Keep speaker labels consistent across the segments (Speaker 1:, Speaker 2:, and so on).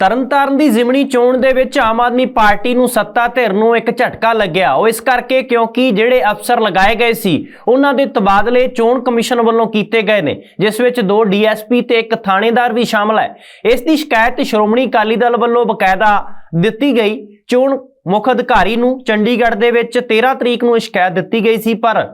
Speaker 1: ਤਰਨਤਾਰਨ ਦੀ ਜ਼ਿਮਣੀ ਚੋਣ ਦੇ ਵਿੱਚ ਆਮ ਆਦਮੀ ਪਾਰਟੀ ਨੂੰ ਸੱਤਾ ਧਿਰ ਨੂੰ ਇੱਕ ਝਟਕਾ ਲੱਗਿਆ। ਉਹ ਇਸ ਕਰਕੇ ਕਿਉਂਕਿ ਜਿਹੜੇ ਅਫਸਰ ਲਗਾਏ ਗਏ ਸੀ, ਉਹਨਾਂ ਦੇ ਤਬਾਦਲੇ ਚੋਣ ਕਮਿਸ਼ਨ ਵੱਲੋਂ ਕੀਤੇ ਗਏ ਨੇ, ਜਿਸ ਵਿੱਚ ਦੋ ਡੀਐਸਪੀ ਤੇ ਇੱਕ ਥਾਣੇਦਾਰ ਵੀ ਸ਼ਾਮਲ ਹੈ। ਇਸ ਦੀ ਸ਼ਿਕਾਇਤ ਸ਼੍ਰੋਮਣੀ ਅਕਾਲੀ ਦਲ ਵੱਲੋਂ ਬਕਾਇਦਾ ਦਿੱਤੀ ਗਈ। ਚੋਣ ਮੁੱਖ ਅਧਿਕਾਰੀ ਨੂੰ ਚੰਡੀਗੜ੍ਹ ਦੇ ਵਿੱਚ 13 ਤਰੀਕ ਨੂੰ ਸ਼ਿਕਾਇਤ ਦਿੱਤੀ ਗਈ ਸੀ, ਪਰ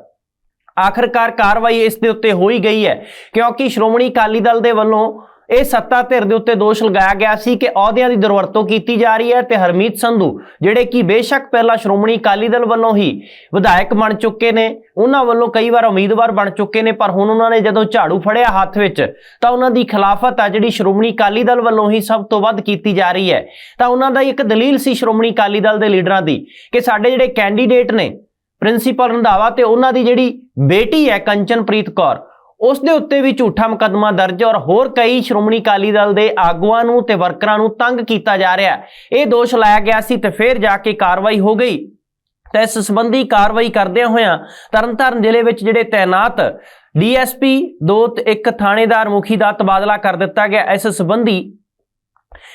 Speaker 1: ਆਖਰਕਾਰ ਕਾਰਵਾਈ ਇਸ ਦੇ ਉੱਤੇ ਹੋਈ ਗਈ ਹੈ, ਕਿਉਂਕਿ ਸ਼੍ਰੋਮਣੀ ਅਕਾਲੀ ਦਲ ਦੇ ਵੱਲੋਂ ਇਹ ਸੱਤਾ ਧਿਰ ਦੇ ਉੱਤੇ ਦੋਸ਼ ਲਗਾਇਆ ਗਿਆ ਸੀ ਕਿ ਅਹੁਦਿਆਂ ਦੀ ਦੁਰਵਰਤੋਂ ਕੀਤੀ ਜਾ ਰਹੀ ਹੈ ਤੇ ਹਰਮੀਤ ਸੰਧੂ, ਜਿਹੜੇ ਕਿ ਬੇਸ਼ੱਕ ਪਹਿਲਾਂ ਸ਼੍ਰੋਮਣੀ ਅਕਾਲੀ ਦਲ ਵੱਲੋਂ ਹੀ ਵਿਧਾਇਕ ਬਣ ਚੁੱਕੇ ਨੇ, ਉਹਨਾਂ ਵੱਲੋਂ ਕਈ ਵਾਰ ਉਮੀਦਵਾਰ ਬਣ ਚੁੱਕੇ ਨੇ, ਪਰ ਹੁਣ ਉਹਨਾਂ ਨੇ ਜਦੋਂ ਝਾੜੂ ਫੜਿਆ ਹੱਥ ਵਿੱਚ, ਤਾਂ ਉਹਨਾਂ ਦੀ ਖਿਲਾਫਤ ਆ ਜਿਹੜੀ ਸ਼੍ਰੋਮਣੀ ਅਕਾਲੀ ਦਲ ਵੱਲੋਂ ਹੀ ਸਭ ਤੋਂ ਵੱਧ ਕੀਤੀ ਜਾ ਰਹੀ ਹੈ। ਤਾਂ ਉਹਨਾਂ ਦਾ ਇੱਕ ਦਲੀਲ ਸੀ ਸ਼੍ਰੋਮਣੀ ਅਕਾਲੀ ਦਲ ਦੇ ਲੀਡਰਾਂ ਦੀ, ਕਿ ਸਾਡੇ ਜਿਹੜੇ ਕੈਂਡੀਡੇਟ ਨੇ, ਪ੍ਰਿੰਸੀਪਲ ਰੰਧਾਵਾ ਤੇ ਉਹਨਾਂ ਦੀ ਜਿਹੜੀ ਬੇਟੀ ਹੈ ਕੰਚਨਪ੍ਰੀਤ ਕੌਰ ਉਸ ਦੇ ਉੱਤੇ ਵੀ ਝੂਠਾ ਮੁਕੱਦਮਾ ਦਰਜ ਔਰ ਹੋਰ ਕਈ ਸ਼੍ਰੋਮਣੀ ਅਕਾਲੀ ਦਲ ਦੇ ਆਗੂਆਂ ਨੂੰ ਤੇ ਵਰਕਰਾਂ ਨੂੰ ਤੰਗ ਕੀਤਾ ਜਾ ਰਿਹਾ ਇਹ ਦੋਸ਼ ਲਾਇਆ ਗਿਆ ਸੀ ਤੇ ਫਿਰ ਜਾ ਕੇ ਕਾਰਵਾਈ ਹੋ ਗਈ। ਤੇ ਇਸ ਸੰਬੰਧੀ ਕਾਰਵਾਈ ਕਰਦਿਆਂ ਹੋਇਆਂ ਤਰਨਤਾਰਨ ਜ਼ਿਲ੍ਹੇ ਵਿੱਚ ਜਿਹੜੇ ਤਾਇਨਾਤ ਡੀਐਸਪੀ ਦੋ ਇੱਕ ਥਾਣੇਦਾਰ ਮੁਖੀ ਦਾ ਤਬਾਦਲਾ ਕਰ ਦਿੱਤਾ ਗਿਆ। ਇਸ ਸੰਬੰਧੀ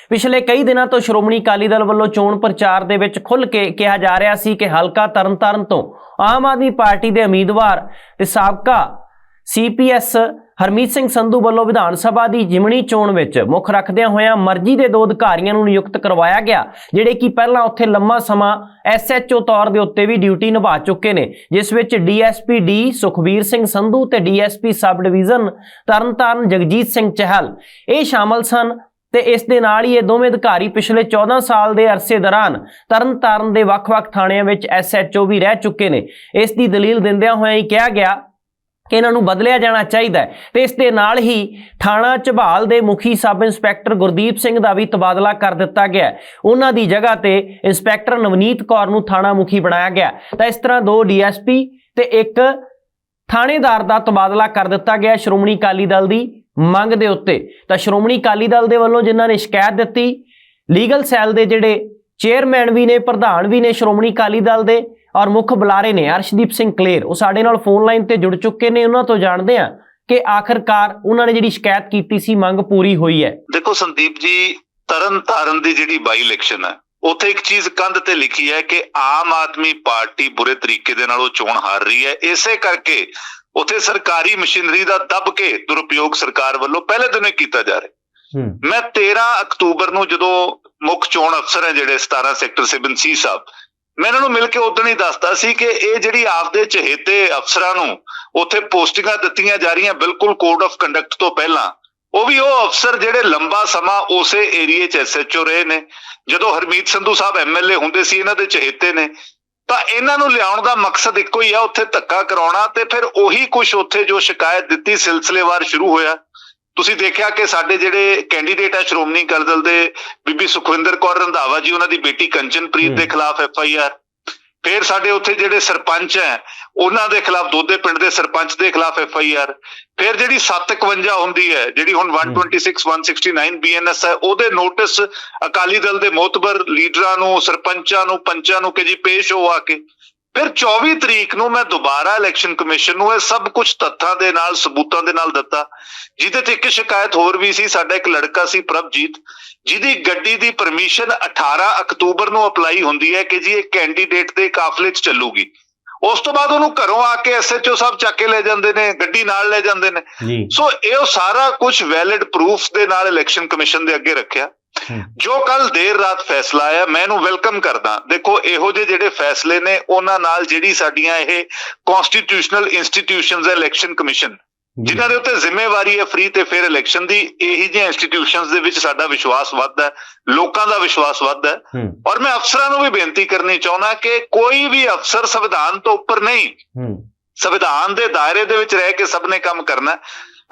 Speaker 1: ਪਿਛਲੇ ਕਈ ਦਿਨਾਂ ਤੋਂ ਸ਼੍ਰੋਮਣੀ ਅਕਾਲੀ ਦਲ ਵੱਲੋਂ ਚੋਣ ਪ੍ਰਚਾਰ ਦੇ ਵਿੱਚ ਖੁੱਲ ਕੇ ਕਿਹਾ ਜਾ ਰਿਹਾ ਸੀ ਕਿ ਹਲਕਾ ਤਰਨਤਾਰਨ ਤੋਂ ਆਮ ਆਦਮੀ ਪਾਰਟੀ ਦੇ ਉਮੀਦਵਾਰ ਤੇ ਸਾਬਕਾ ਸੀਪੀਐਸ ਹਰਮੀਤ ਸਿੰਘ ਸੰਧੂ ਵੱਲੋਂ ਵਿਧਾਨ ਸਭਾ ਦੀ ਜਿਮਣੀ ਚੋਣ ਵਿੱਚ ਮੁੱਖ ਰੱਖਦਿਆਂ ਹੋਇਆਂ ਮਰਜ਼ੀ ਦੇ ਦੋ ਅਧਿਕਾਰੀਆਂ ਨੂੰ ਨਿਯੁਕਤ ਕਰਵਾਇਆ ਗਿਆ, ਜਿਹੜੇ ਕਿ ਪਹਿਲਾਂ ਉੱਥੇ ਲੰਮਾ ਸਮਾਂ ਐਸਐਚਓ ਤੌਰ ਦੇ ਉੱਤੇ ਵੀ ਡਿਊਟੀ ਨਿਭਾ ਚੁੱਕੇ ਨੇ, ਜਿਸ ਵਿੱਚ ਡੀਐਸਪੀ ਡੀ ਸੁਖਵੀਰ ਸਿੰਘ ਸੰਧੂ ਤੇ D S P sub division Tarn Taran Jagjit Singh Chahal, ਇਹ ਸ਼ਾਮਲ ਸਨ ਤੇ ਇਸ ਦੇ ਨਾਲ ਹੀ ਇਹ ਦੋਵੇਂ ਅਧਿਕਾਰੀ ਪਿਛਲੇ 14 ਸਾਲ ਦੇ ਅਰਸੇ ਦੌਰਾਨ ਤਰਨਤਾਰਨ ਦੇ ਵੱਖ-ਵੱਖ ਥਾਣਿਆਂ ਵਿੱਚ ਐਸਐਚਓ ਵੀ ਰਹਿ ਚੁੱਕੇ ਨੇ। ਇਸ ਦੀ ਦਲੀਲ ਦਿੰਦਿਆਂ ਹੋਇਆਂ ਹੀ ਕਿਹਾ ਗਿਆ ਕਿ ਇਹਨਾਂ ਨੂੰ ਬਦਲਿਆ ਜਾਣਾ ਚਾਹੀਦਾ ਹੈ। ਤੇ ਇਸ ਦੇ ਨਾਲ ਹੀ ਥਾਣਾ ਝਬਾਲ ਦੇ ਮੁਖੀ ਸਬ ਇੰਸਪੈਕਟਰ ਗੁਰਦੀਪ ਸਿੰਘ ਦਾ ਵੀ ਤਬਾਦਲਾ ਕਰ ਦਿੱਤਾ ਗਿਆ ਉਹਨਾਂ ਦੀ ਜਗ੍ਹਾ ਤੇ ਇੰਸਪੈਕਟਰ ਨਵਨੀਤ ਕੌਰ ਨੂੰ ਥਾਣਾ ਮੁਖੀ ਬਣਾਇਆ ਗਿਆ। ਤਾਂ ਇਸ ਤਰ੍ਹਾਂ ਦੋ ਡੀਐਸਪੀ ਤੇ ਇੱਕ ਥਾਣੇਦਾਰ ਦਾ ਤਬਾਦਲਾ ਕਰ ਦਿੱਤਾ ਗਿਆ ਸ਼੍ਰੋਮਣੀ ਅਕਾਲੀ ਦਲ ਦੀ ਮੰਗ ਦੇ ਉੱਤੇ। ਤਾਂ ਸ਼੍ਰੋਮਣੀ ਅਕਾਲੀ ਦਲ ਦੇ ਵੱਲੋਂ ਜਿਨ੍ਹਾਂ ਨੇ ਸ਼ਿਕਾਇਤ ਦਿੱਤੀ, ਲੀਗਲ ਸੈੱਲ ਦੇ ਜਿਹੜੇ ਚੇਅਰਮੈਨ ਵੀ ਨੇ, ਪ੍ਰਧਾਨ ਵੀ ਨੇ ਸ਼੍ਰੋਮਣੀ ਅਕਾਲੀ ਦਲ ਦੇ ਔਰ ਮੁੱਖ ਬੁਲਾਰੇ ਨੇ ਅਰਸ਼ਦੀਪ ਸਿੰਘ ਕਲੇਰ ਉਹ ਸਾਡੇ ਨਾਲ ਫੋਨ ਲਾਈਨ ਤੇ ਜੁੜ ਚੁੱਕੇ ਨੇ ਉਹਨਾਂ ਤੋਂ ਜਾਣਦੇ ਆ ਕਿ ਆਖਰਕਾਰ ਉਹਨਾਂ ਨੇ ਜਿਹੜੀ ਸ਼ਿਕਾਇਤ ਕੀਤੀ ਸੀ ਮੰਗ ਪੂਰੀ ਹੋਈ ਹੈ।
Speaker 2: ਦੇਖੋ ਸੰਦੀਪ ਜੀ ਤਰਨ ਤਾਰਨ ਦੀ ਜਿਹੜੀ ਬਾਈ ਇਲੈਕਸ਼ਨ ਹੈ ਉੱਥੇ ਇੱਕ ਚੀਜ਼ ਕੰਧ ਤੇ ਲਿਖੀ ਹੈ ਕਿ ਆਮ ਆਦਮੀ ਪਾਰਟੀ ਬੁਰੇ ਤਰੀਕੇ ਦੇ ਨਾਲ ਉਹ ਚੋਣ ਹਾਰ ਰਹੀ ਹੈ। ਇਸੇ ਕਰਕੇ ਉੱਥੇ ਸਰਕਾਰੀ ਮਸ਼ੀਨਰੀ ਦਾ ਦੱਬ ਕੇ ਦੁਰਉਪਯੋਗ ਸਰਕਾਰ ਵੱਲੋਂ ਪਹਿਲੇ ਦਿਨੋਂ ਕੀਤਾ ਜਾ ਰਿਹਾ।
Speaker 1: ਹੂੰ।
Speaker 2: ਮੈਂ 13 ਅਕਤੂਬਰ ਨੂੰ ਜਦੋਂ ਮੁੱਖ ਚੋਣ ਅਫਸਰ ਹੈ ਜਿਹੜੇ 17 ਸੈਕਟਰ ਸਿਬਨ ਸੀ ਸਾਹਿਬ ਮੈਂ ਇਹਨਾਂ ਨੂੰ ਮਿਲ ਕੇ ਉਦੋਂ ਹੀ ਦੱਸਦਾ ਸੀ ਕਿ ਇਹ ਜਿਹੜੀ ਆਪਦੇ ਚਹੇਤੇ ਅਫਸਰਾਂ ਨੂੰ ਉੱਥੇ ਪੋਸਟਿੰਗਾਂ ਦਿੱਤੀਆਂ ਜਾ ਰਹੀਆਂ ਬਿਲਕੁਲ ਕੋਡ ਆਫ ਕੰਡਕਟ ਤੋਂ ਪਹਿਲਾਂ, ਉਹ ਵੀ ਉਹ ਅਫਸਰ ਜਿਹੜੇ ਲੰਬਾ ਸਮਾਂ ਉਸੇ ਏਰੀਏ 'ਚ ਐਸਐਚਓ ਰਹੇ ਨੇ। ਜਦੋਂ ਹਰਮੀਤ ਸੰਧੂ ਸਾਹਿਬ ਐਮਐਲਏ ਹੁੰਦੇ ਸੀ, ਇਹਨਾਂ ਦੇ ਚਹੇਤੇ ਨੇ। ਤਾਂ ਇਹਨਾਂ ਨੂੰ ਲਿਆਉਣ ਦਾ ਮਕਸਦ ਇੱਕੋ ਹੀ ਆ, ਉੱਥੇ ਧੱਕਾ ਕਰਾਉਣਾ ਤੇ ਫਿਰ ਉਹੀ ਕੁਝ ਉੱਥੇ ਜੋ ਸ਼ਿਕਾਇਤ ਦਿੱਤੀ ਸਿਲਸਿਲੇਵਾਰ ਸ਼ੁਰੂ ਹੋਇਆ। ਤੁਸੀਂ ਦੇਖਿਆ ਕਿ ਸਾਡੇ ਜਿਹੜੇ ਕੈਂਡੀਡੇਟ ਆ ਸ਼੍ਰੋਮਣੀ ਅਕਾਲੀ ਦਲ ਦੇ ਬੀਬੀ ਸੁਖਵਿੰਦਰ ਕੌਰ ਰੰਧਾਵਾ ਜੀ ਉਹਨਾਂ ਦੀ ਬੇਟੀ ਕੰਚਨਪ੍ਰੀਤ ਦੇ। ਖਿਲਾਫ ਐਫ ਆਈ ਆਰ। ਫਿਰ ਸਾਡੇ ਉੱਥੇ ਜਿਹੜੇ ਸਰਪੰਚ ਹੈ ਉਹਨਾਂ ਦੇ ਖਿਲਾਫ ਦੋਦੇ ਪਿੰਡ ਦੇ ਸਰਪੰਚ ਦੇ ਖਿਲਾਫ ਐਫ ਆਈ ਆਰ। ਫਿਰ ਜਿਹੜੀ 751 ਹੁੰਦੀ ਹੈ ਜਿਹੜੀ ਹੁਣ 126 169 ਬੀਐਨਐਸ ਹੈ ਉਹਦੇ ਨੋਟਿਸ ਅਕਾਲੀ ਦਲ ਦੇ ਮੋਤਬਰ ਲੀਡਰਾਂ ਨੂੰ ਸਰਪੰਚਾਂ ਨੂੰ ਪੰਚਾਂ ਨੂੰ ਕਿ ਜੀ ਪੇਸ਼ ਹੋ ਆ ਕੇ। ਫਿਰ 24 ਤਰੀਕ ਨੂੰ ਮੈਂ ਦੁਬਾਰਾ ਇਲੈਕਸ਼ਨ ਕਮਿਸ਼ਨ ਨੂੰ ਇਹ ਸਭ ਕੁਝ ਤੱਥਾਂ ਦੇ ਨਾਲ ਸਬੂਤਾਂ ਦੇ ਨਾਲ ਦਿੱਤਾ ਜਿਹਦੇ ਤੇ ਇੱਕ ਸ਼ਿਕਾਇਤ ਹੋਰ ਵੀ ਸੀ ਸਾਡਾ ਇੱਕ ਲੜਕਾ ਸੀ ਪ੍ਰਭਜੀਤ ਜਿਹਦੀ ਗੱਡੀ ਦੀ ਪਰਮਿਸ਼ਨ 18 ਅਕਤੂਬਰ ਨੂੰ ਅਪਲਾਈ ਹੁੰਦੀ ਹੈ ਕਿ ਜੀ ਇਹ ਕੈਂਡੀਡੇਟ ਦੇ ਕਾਫਲੇ 'ਚ ਚੱਲੂਗੀ। ਉਸ ਤੋਂ ਬਾਅਦ ਉਹਨੂੰ ਘਰੋਂ ਆ ਕੇ ਐਸਐਚਓ ਸਾਹਿਬ ਚੱਕ ਕੇ ਲੈ ਜਾਂਦੇ ਨੇ ਗੱਡੀ ਨਾਲ ਲੈ ਜਾਂਦੇ ਨੇ। ਸੋ ਇਹ ਸਾਰਾ ਕੁਝ ਵੈਲਿਡ ਪ੍ਰੂਫ ਦੇ ਨਾਲ ਇਲੈਕਸ਼ਨ ਕਮਿਸ਼ਨ ਦੇ ਅੱਗੇ ਰੱਖਿਆ। ਜੋ ਕੱਲ ਦੇਰ ਰਾਤ ਫੈਸਲਾ ਆਇਆ ਮੈਂ ਇਹਨੂੰ ਵੈਲਕਮ ਕਰਦਾ। ਦੇਖੋ ਇਹੋ ਜਿਹੇ ਜਿਹੜੇ ਫੈਸਲੇ ਨੇ ਉਹਨਾਂ ਨਾਲ ਜਿਹੜੀ ਸਾਡੀਆਂ ਇਹ ਕਨਸਟੀਟਿਊਸ਼ਨਲ ਇੰਸਟੀਟਿਊਸ਼ਨਸ ਇਲੈਕਸ਼ਨ ਕਮਿਸ਼ਨ ਜਿਨ੍ਹਾਂ ਦੇ ਉੱਤੇ ਜ਼ਿੰਮੇਵਾਰੀ ਹੈ ਫ੍ਰੀ ਤੇ ਫੇਅਰ ਇਲੈਕਸ਼ਨ ਦੀ ਇਹੀ ਜਿਹੇ ਇੰਸਟੀਟਿਊਸ਼ਨਸ ਦੇ ਵਿੱਚ ਸਾਡਾ ਵਿਸ਼ਵਾਸ ਵੱਧਦਾ ਹੈ ਲੋਕਾਂ ਦਾ ਵਿਸ਼ਵਾਸ ਵੱਧਦਾ ਔਰ ਮੈਂ ਅਫਸਰਾਂ ਨੂੰ ਵੀ ਬੇਨਤੀ ਕਰਨੀ ਚਾਹੁੰਦਾ ਕਿ ਕੋਈ ਵੀ ਅਫਸਰ ਸੰਵਿਧਾਨ ਤੋਂ ਉੱਪਰ ਨਹੀਂ। ਸੰਵਿਧਾਨ ਦੇ ਦਾਇਰੇ ਦੇ ਵਿੱਚ ਰਹਿ ਕੇ ਸਭ ਨੇ ਕੰਮ ਕਰਨਾ।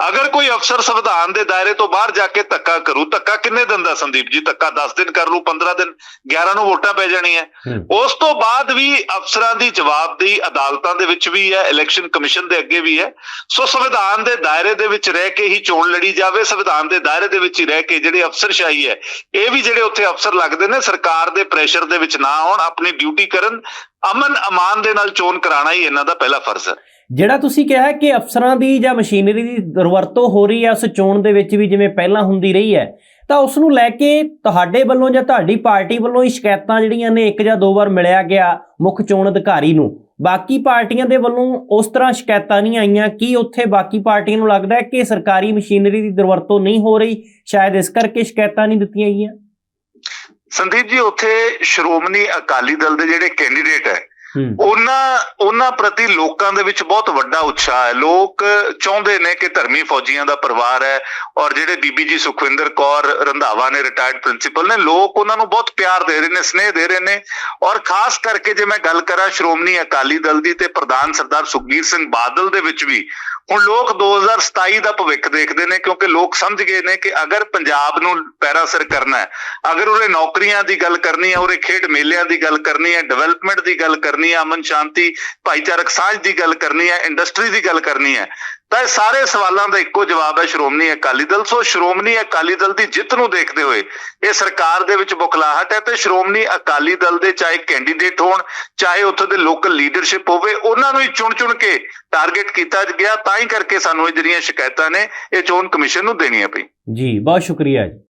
Speaker 2: ਅਗਰ ਕੋਈ ਅਫਸਰ ਸੰਵਿਧਾਨ ਦੇ ਦਾਇਰੇ ਤੋਂ ਬਾਹਰ ਜਾ ਕੇ ਧੱਕਾ ਕਰੂ ਧੱਕਾ ਕਿੰਨੇ ਦਿਨ ਦਾ ਸੰਦੀਪ ਜੀ? ਧੱਕਾ 10 ਦਿਨ ਕਰ ਲੂ 15 ਦਿਨ 11 ਨੂੰ ਵੋਟਾਂ ਪੈ ਜਾਣੀਆਂ। ਉਸ ਤੋਂ ਬਾਅਦ ਵੀ ਅਫਸਰਾਂ ਦੀ ਜਵਾਬਦੇਹੀ ਅਦਾਲਤਾਂ ਦੇ ਵਿੱਚ ਵੀ ਹੈ ਇਲੈਕਸ਼ਨ ਕਮਿਸ਼ਨ ਦੇ ਅੱਗੇ ਵੀ ਹੈ। ਸੋ ਸੰਵਿਧਾਨ ਦੇ ਦਾਇਰੇ ਦੇ ਵਿੱਚ ਰਹਿ ਕੇ ਹੀ ਚੋਣ ਲੜੀ ਜਾਵੇ ਸੰਵਿਧਾਨ ਦੇ ਦਾਇਰੇ ਦੇ ਵਿੱਚ ਹੀ ਰਹਿ ਕੇ ਜਿਹੜੇ ਅਫਸਰਸ਼ਾਹੀ ਹੈ ਇਹ ਵੀ ਜਿਹੜੇ ਉੱਥੇ ਅਫਸਰ ਲੱਗਦੇ ਨੇ ਸਰਕਾਰ ਦੇ ਪ੍ਰੈਸ਼ਰ ਦੇ ਵਿੱਚ ਨਾ ਆਉਣ ਆਪਣੀ ਡਿਊਟੀ ਕਰਨ ਅਮਨ ਅਮਾਨ ਦੇ ਨਾਲ ਚੋਣ ਕਰਾਉਣਾ ਹੀ ਇਹਨਾਂ ਦਾ ਪਹਿਲਾ ਫਰਜ਼ ਹੈ।
Speaker 1: ਜਿਹੜਾ ਤੁਸੀਂ ਕਿਹਾ ਕਿ ਅਫਸਰਾਂ ਦੀ ਜਾਂ ਮਸ਼ੀਨਰੀ ਦੀ ਦੁਰਵਰਤੋਂ ਹੋ ਰਹੀ ਹੈ, ਉਸ ਚੋਣ ਦੇ ਵਿੱਚ ਵੀ ਜਿਵੇਂ ਪਹਿਲਾਂ ਹੁੰਦੀ ਰਹੀ ਹੈ, ਤਾਂ ਉਸ ਨੂੰ ਲੈ ਕੇ ਤੁਹਾਡੇ ਵੱਲੋਂ ਜਾਂ ਤੁਹਾਡੀ ਪਾਰਟੀ ਵੱਲੋਂ ਹੀ ਸ਼ਿਕਾਇਤਾਂ ਜਿਹੜੀਆਂ ਨੇ ਇੱਕ ਜਾਂ ਦੋ ਵਾਰ ਮਿਲਿਆ ਗਿਆ ਮੁੱਖ ਚੋਣ ਅਧਿਕਾਰੀ ਨੂੰ। ਬਾਕੀ ਪਾਰਟੀਆਂ ਦੇ ਵੱਲੋਂ ਉਸ ਤਰ੍ਹਾਂ ਸ਼ਿਕਾਇਤਾਂ ਨਹੀਂ ਆਈਆਂ, ਕੀ ਉੱਥੇ ਬਾਕੀ ਪਾਰਟੀਆਂ ਨੂੰ ਲੱਗਦਾ ਹੈ ਕਿ ਸਰਕਾਰੀ ਮਸ਼ੀਨਰੀ ਦੀ ਦੁਰਵਰਤੋਂ ਨਹੀਂ ਹੋ ਰਹੀ? ਸ਼ਾਇਦ ਇਸ ਕਰਕੇ ਸ਼ਿਕਾਇਤਾਂ ਨਹੀਂ ਦਿੱਤੀਆਂ ਗਈਆਂ।
Speaker 2: ਸੰਦੀਪ ਜੀ, ਉੱਥੇ ਸ਼੍ਰੋਮਣੀ ਅਕਾਲੀ ਦਲ ਦੇ ਜਿਹੜੇ ਕੈਂਡੀਡੇਟ
Speaker 1: ਹੈ
Speaker 2: ਉਹਨਾਂ ਉਹਨਾਂ ਪ੍ਰਤੀ ਲੋਕਾਂ ਦੇ ਵਿੱਚ ਬਹੁਤ ਵੱਡਾ ਉਤਸ਼ਾਹ ਹੈ। ਲੋਕ ਚਾਹੁੰਦੇ ਨੇ ਕਿ ਧਰਮੀ ਫੌਜੀਆਂ ਦਾ ਪਰਿਵਾਰ ਹੈ ਔਰ ਜਿਹੜੇ ਬੀਬੀ ਜੀ ਸੁਖਵਿੰਦਰ ਕੌਰ ਰੰਧਾਵਾ ਨੇ ਰਿਟਾਇਰਡ ਪ੍ਰਿੰਸੀਪਲ ਨੇ, ਲੋਕ ਉਹਨਾਂ ਨੂੰ ਬਹੁਤ ਪਿਆਰ ਦੇ ਰਹੇ ਨੇ, ਸਨੇਹ ਦੇ ਰਹੇ ਨੇ ਔਰ ਖਾਸ ਕਰਕੇ ਜੇ ਮੈਂ ਗੱਲ ਕਰਾਂ ਸ਼੍ਰੋਮਣੀ ਅਕਾਲੀ ਦਲ ਦੀ ਤੇ ਪ੍ਰਧਾਨ ਸਰਦਾਰ ਸੁਖਬੀਰ ਸਿੰਘ ਬਾਦਲ ਦੇ ਵਿੱਚ ਵੀ, ਹੁਣ ਲੋਕ 2027 ਦਾ ਭਵਿੱਖ ਦੇਖਦੇ ਨੇ ਕਿਉਂਕਿ ਲੋਕ ਸਮਝ ਗਏ ਨੇ ਕਿ ਅਗਰ ਪੰਜਾਬ ਨੂੰ ਪੈਰਾਸਰ ਕਰਨਾ ਹੈ, ਅਗਰ ਉਹਰੇ ਨੌਕਰੀਆਂ ਦੀ ਗੱਲ ਕਰਨੀ ਹੈ ਉਹਰੇ ਖੇਡ ਮੇਲਿਆਂ ਦੀ ਗੱਲ ਕਰਨੀ ਹੈ ਡਿਵੈਲਪਮੈਂਟ ਦੀ ਗੱਲ ਕਰਨੀ ਹੈ ਅਮਨ ਸ਼ਾਂਤੀ, ਭਾਈਚਾਰਕ ਸਾਂਝ ਦੀ ਗੱਲ ਕਰਨੀ ਹੈ ਇੰਡਸਟਰੀ ਦੀ ਗੱਲ ਕਰਨੀ ਹੈ ਤਾਂ ਇਹ ਸਾਰੇ ਸਵਾਲਾਂ ਦਾ ਇੱਕੋ ਜਵਾਬ ਹੈ ਸ਼੍ਰੋਮਣੀ ਅਕਾਲੀ ਦਲ। ਸੋ ਸ਼੍ਰੋਮਣੀ ਅਕਾਲੀ ਦਲ ਦੀ ਜਿੱਤ ਨੂੰ ਦੇਖਦੇ ਹੋਏ ਇਹ ਸਰਕਾਰ ਦੇ ਵਿੱਚ ਬੁਖਲਾਹਟ ਹੈ ਤੇ ਸ਼੍ਰੋਮਣੀ ਅਕਾਲੀ ਦਲ ਦੇ ਚਾਹੇ ਕੈਂਡੀਡੇਟ ਹੋਣ, ਚਾਹੇ ਉੱਥੇ ਦੇ ਲੋਕਲ ਲੀਡਰਸ਼ਿਪ ਹੋਵੇ, ਉਹਨਾਂ ਨੂੰ ਹੀ ਚੁਣ-ਚੁਣ ਕੇ ਟਾਰਗੇਟ ਕੀਤਾ ਗਿਆ। ਤਾਂ ਹੀ ਕਰਕੇ ਸਾਨੂੰ ਇਹ ਜਿਹੜੀਆਂ ਸ਼ਿਕਾਇਤਾਂ ਨੇ, ਇਹ ਚੋਣ ਕਮਿਸ਼ਨ ਨੂੰ ਦੇਣੀਆਂ ਪਈ
Speaker 1: ਜੀ, ਬਹੁਤ ਸ਼ੁਕਰੀਆ ਜੀ।